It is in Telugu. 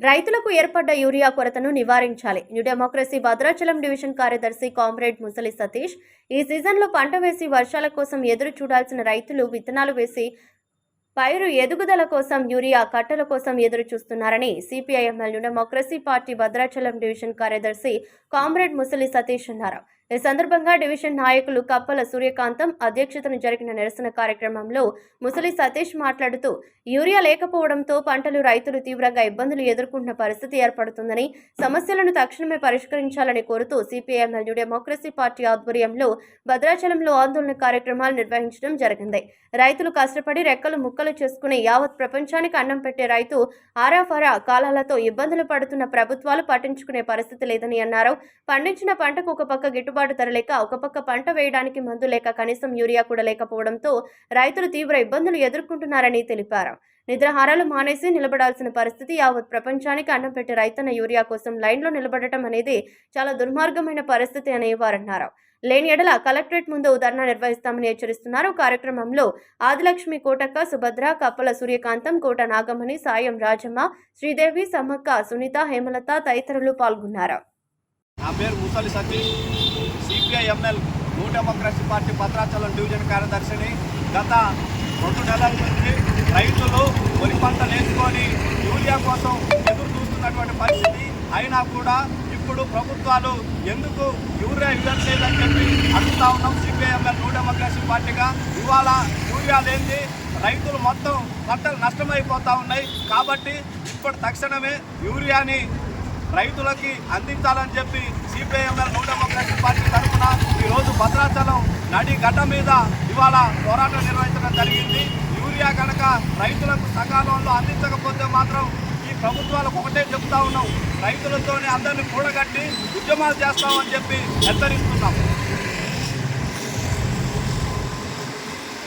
రైతులకు ఏర్పడ్డ యూరియా కొరతను నివారించాలి. న్యూ డెమోక్రసీ భద్రాచలం డివిజన్ కార్యదర్శి కామ్రేడ్ ముసలి సతీష్ ఈ సీజన్లో పంట వేసి వర్షాల కోసం ఎదురు చూడాల్సిన రైతులు విత్తనాలు వేసి పైరు ఎదుగుదల కోసం యూరియా కట్టల కోసం ఎదురు చూస్తున్నారని CPIML new democracy party Bhadrachalam division కార్యదర్శి కామ్రేడ్ ముసలి సతీష్ అన్నారు. ఈ సందర్భంగా డివిజన్ నాయకులు కప్పల సూర్యకాంతం అధ్యక్షతన జరిగిన నిరసన కార్యక్రమంలో ముసలి సతీష్ మాట్లాడుతూ యూరియా లేకపోవడంతో పంటలు రైతులు తీవ్రంగా ఇబ్బందులు ఎదుర్కొంటున్న పరిస్థితి ఏర్పడుతుందని సమస్యలను తక్షణమే పరిష్కరించాలని కోరుతూ సిపిఐఎంఎల్ న్యూ డెమోక్రసీ పార్టీ ఆధ్వర్యంలో భద్రాచలంలో ఆందోళన కార్యక్రమాలు నిర్వహించడం జరిగింది. రైతులు కష్టపడి రెక్కలు ముక్కలు చేసుకుని యావత్ ప్రపంచానికి అన్నం పెట్టే రైతు ఆరాఫరా కాలాలతో ఇబ్బందులు పడుతున్న ప్రభుత్వాలు పట్టించుకునే పరిస్థితి లేదని అన్నారు. పండించిన పంటకు ఒక పక్క గిట్టుబాటు ధర లేక ఒకపక్క పంట వేయడానికి మందు లేక కనీసం యూరియా కూడా లేకపోవడంతో రైతులు తీవ్ర ఇబ్బందులు ఎదుర్కొంటున్నారని తెలిపారు. నిద్రహారాలు మానేసి నిలబడాల్సిన పరిస్థితి యావత్ ప్రపంచానికి అన్నం పెట్టి రైతన్న యూరియా కోసం లైన్లో నిలబడటం అనేది చాలా దుర్మార్గమైన పరిస్థితి అని వారన్నారు. లేని ఎడల కలెక్టరేట్ ముందు ధర్నా నిర్వహిస్తామని హెచ్చరిస్తున్నారు. కార్యక్రమంలో ఆదిలక్ష్మి కోటక్క సుభద్ర కప్పల సూర్యకాంతం కోట నాగమణి సాయం రాజమ్మ శ్రీదేవి సమ్మక్క సునీత హేమలత తదితరులు పాల్గొన్నారు. నా పేరు Musali Satish. CPIML new democracy party Bhadrachalam division కార్యదర్శిని. గత రెండు నెలల నుంచి రైతులు వరి పంట నేర్చుకొని యూరియా కోసం ఎదురు చూస్తున్నటువంటి పరిస్థితి అయినా కూడా ఇప్పుడు ప్రభుత్వాలు ఎందుకు యూరియా ఇవ్వట్లేదని చెప్పి అడుగుతా ఉన్నాం. సిపిఐఎంఎల్ న్యూ డెమోక్రసీ పార్టీగా ఇవాళ యూరియా లేనిది రైతులు మొత్తం పంటలు నష్టమైపోతా ఉన్నాయి. కాబట్టి ఇప్పుడు తక్షణమే యూరియాని రైతులకి అందించాలని చెప్పి సిపిఐఎంఎల్ నూట డెమోక్రసీ పార్టీ తరఫున ఈరోజు భద్రాచలం నడి గడ్డ మీద ఇవాళ పోరాటం నిర్వహించడం జరిగింది. యూరియా కనుక రైతులకు సకాలంలో అందించకపోతే మాత్రం ఈ ప్రభుత్వాలకు ఒకటే చెప్తా ఉన్నాం. రైతులతోనే అందరినీ కూడగట్టి ఉద్యమాలు చేస్తామని చెప్పి హెచ్చరిస్తున్నాం.